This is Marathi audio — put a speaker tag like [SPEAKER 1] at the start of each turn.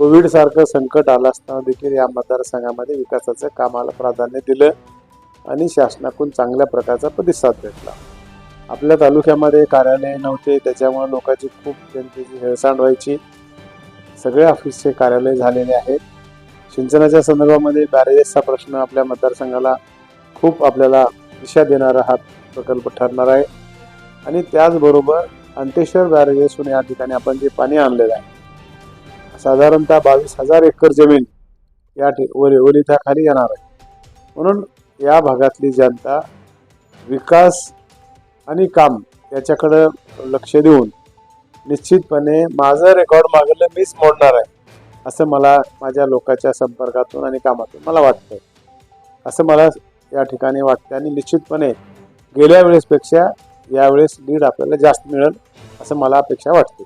[SPEAKER 1] कोविड सारखं संकट आलं असताना देखील या मतदारसंघामध्ये विकासाचं कामाला प्राधान्य दिलं आणि शासनाकडून चांगल्या प्रकारचा प्रतिसाद भेटला. आपल्या तालुक्यामध्ये कार्यालय नव्हते त्याच्यामुळे लोकांची खूप जनतेची हेळसांड व्हायची. सगळे ऑफिसचे कार्यालय झालेले आहेत. सिंचनाच्या संदर्भामध्ये बॅरेजेसचा प्रश्न आपल्या मतदारसंघाला खूप आपल्याला दिशा देणारा हा प्रकल्प ठरणार आहे. आणि त्याचबरोबर अंतेश्वर बॅरेजेसून या ठिकाणी आपण जे पाणी आणलेलं आहे साधारणतः बावीस हजार एकर जमीन या ठि ओली येणार आहे. म्हणून या भागातली जनता विकास आणि काम याच्याकडं लक्ष देऊन निश्चितपणे माझं रेकॉर्ड मागलं मीच मोडणार आहे असं मला माझ्या लोकांच्या संपर्कातून आणि कामातून मला वाटतं असं मला या ठिकाणी वाटतं आणि निश्चितपणे गेल्या वेळेसपेक्षा यावेळेस लीड आपल्याला जास्त मिळेल असं मला अपेक्षा वाटते.